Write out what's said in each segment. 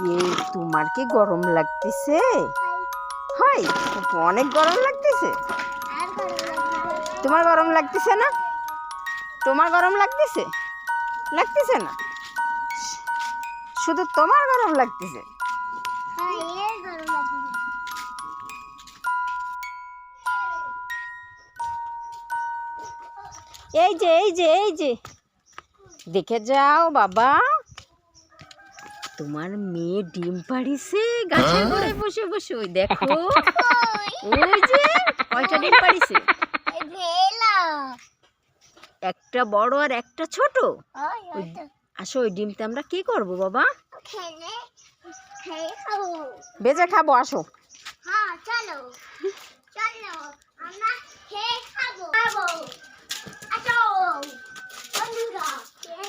এই তোমার কি গরম লাগতেছে? হয় অনেক গরম লাগতেছে। তোমার গরম লাগতেছে না? তোমার গরম লাগতেছে? লাগতেছে না? শুধু তোমার গরম লাগতেছে? এই যে এই যে এই যে। দেখে যাও বাবা। তোমার মেয়ে ডিম পাড়িছে? গাছের গোড়ায় বসে বসে। ওই দেখো। ওই যে কয়টা ডিম পাড়িছে? একটা বড় আর একটা ছোট। আসো ওই ডিমটা আমরা কি করব বাবা? বেজে খাব আসো। হ্যাঁ চলো। চলো আমরা খেয়ে খাব খাব আসো বন্ধুরা চলো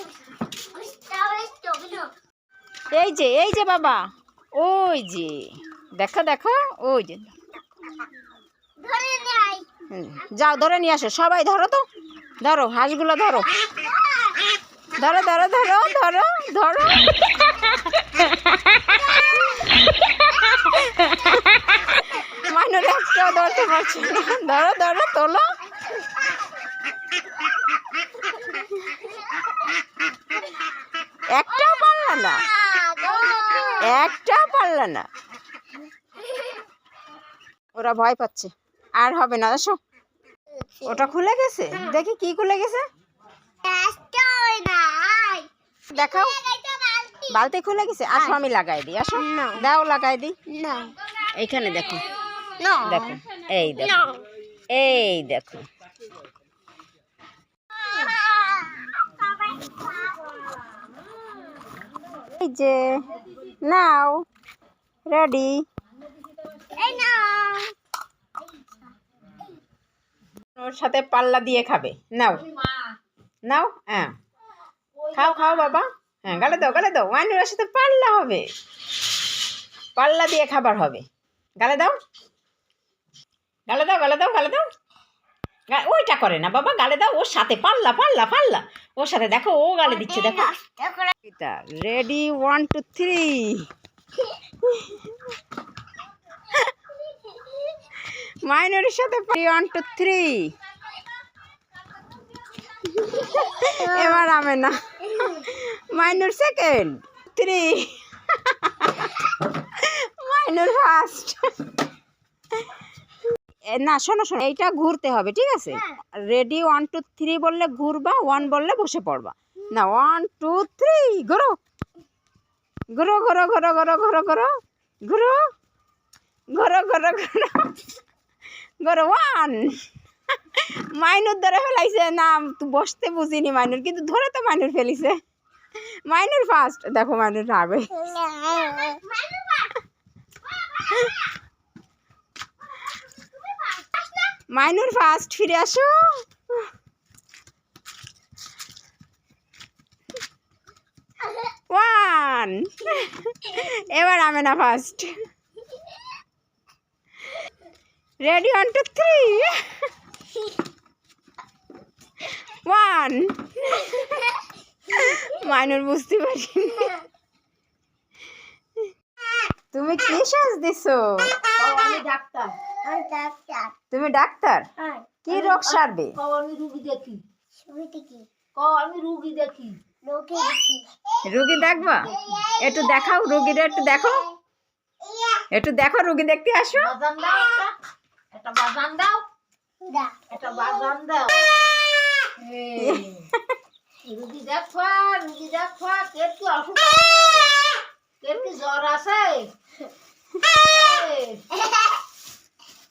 এই যে এই যে বাবা, ওই যে, দেখো দেখো, ওই যে। যাও, ধরে নিয়ে আসো, সবাই ধরো তো। ধরো, হাঁসগুলো ধরো। ধরো ধরো ধরো ধরো ধরো। মানুষ ধরো ধরো, তোলো। একটাও পারলা না। একটাও পারলা না। ওরা ভয় পাচ্ছে। আর হবে না আসো। ওটা খুলে গেছে? দেখি কি খুলে গেছে। দেখাও। বালতি খুলে গেছে? আসো আমি লাগাই দিই আসো। দাও লাগাই দিই। এইখানে দেখো। দেখো। এই দেখো। এই দেখো। এই যে নাও। রেডি ওর সাথে পাল্লা দিয়ে খাবে। নাও। নাও? হ্যাঁ। খাও খাও বাবা। হ্যাঁ গালে দাও গালে দাও। ওয়াইনের সাথে পাল্লা হবে। পাল্লা দিয়ে খাবার হবে। গালে দাও। গালে দাও গালে দাও গালে দাও। ওইটা করে না বাবা গালে দাও ওর সাথে পাল্লা পাল্লা পাল্লা। ওর সাথে দেখো ও গালে দিচ্ছে দেখো। এটা রেডি ওয়ান টু থ্রি মাইনরের সাথে ওয়ান টু থ্রি এবার আমি না। Minor second three minor first না শোনো শোনো এইটা ঘুরতে হবে ঠিক আছে? রেডি ওয়ান টু থ্রি বললে ঘুরবা ওয়ান বললে বসে পড়বা। না ওয়ান টু থ্রি ঘোরো। ঘোরো ঘোরো ঘোরো ঘোরো ঘোরো ঘোরো। ঘোরো। ঘোরো ঘোরো ঘোরো। ঘোরো ওয়ান মাইনুর ধরে ফেলাইছে না তুই বসতে বুঝিনি মাইনুর কিন্তু ধরে তো মাইনুর ফেলিছে। মাইনুর ফার্স্ট দেখো মাইনুর রাগ হয়ে মাইনুর ফার্স্ট ফিরে আসো। ওয়ান। এবার আমি না first ready, one, two, three. One. Mainur বুঝতে পারি তুমি কি সাজ দিছো? ডাক্তার। তুমি ডাক্তার? কি রোগ সারবে? আমি রুগী দেখি। আমি রুগী দেখি। রুগী দেখবা? একটু দেখাও রুগীরা একটু দেখো। একটু দেখো রুগী দেখতে আসো। একটা। দাও। একটা দাও। রুগী রুগী জ্বর আছে?